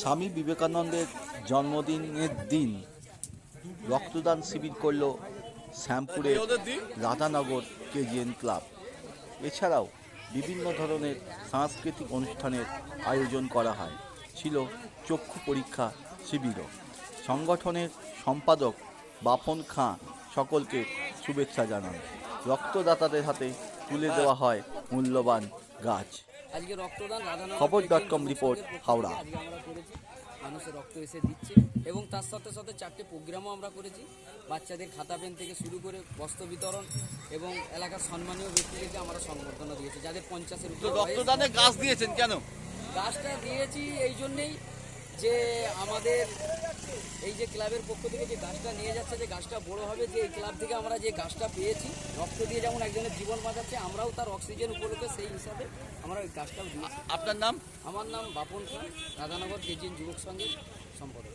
স্বামী বিবেকানন্দের জন্মদিনের দিন রক্তদান শিবির করল শ্যামপুরের রাধানগর কেজিএন ক্লাব। এছাড়াও বিভিন্ন ধরনের সাংস্কৃতিক অনুষ্ঠানের আয়োজন করা হয়। ছিল চক্ষু পরীক্ষা শিবিরও। সংগঠনের সম্পাদক বাপন খাঁ সকলকে শুভেচ্ছা জানান। রক্তদাতাদের হাতে তুলে দেওয়া হয় মূল্যবান গাছ। আজকে রক্তদান রাধানগর খবর ডট কম রিপোর্ট, হাওড়া। আজকে আমরা করেছি মানুষের রক্ত এসে দিচ্ছে এবং তার সাথে সাথে চারটে প্রোগ্রামও আমরা করেছি বাচ্চাদের খাতা পেন থেকে শুরু করে বস্ত্র বিতরণ এবং এলাকার সম্মানীয় ব্যক্তিদেরকে আমরা সংবর্ধনা দিয়েছি যাদের পঞ্চাশের উপরে। রক্তদানে গাছ দিয়েছেন কেন গাছটা দিয়েছি এই জন্যেই যে আমাদের ক্লাবের পক্ষ থেকে যে গাছটা নিয়ে যাচ্ছে যে গাছটা বড় হবে যে এই ক্লাব থেকে আমরা যে গাছটা পেয়েছি রক্ত দিয়ে যেমন একজনের জীবন বাঁচাচ্ছে আমরাও তার অক্সিজেন উপলক্ষে সেই হিসাবে আমরা ওই গাছটা আপনার নাম? আমার নাম বাপন খান রাধানগর কেজিন যুবক সংঘের সম্পাদক।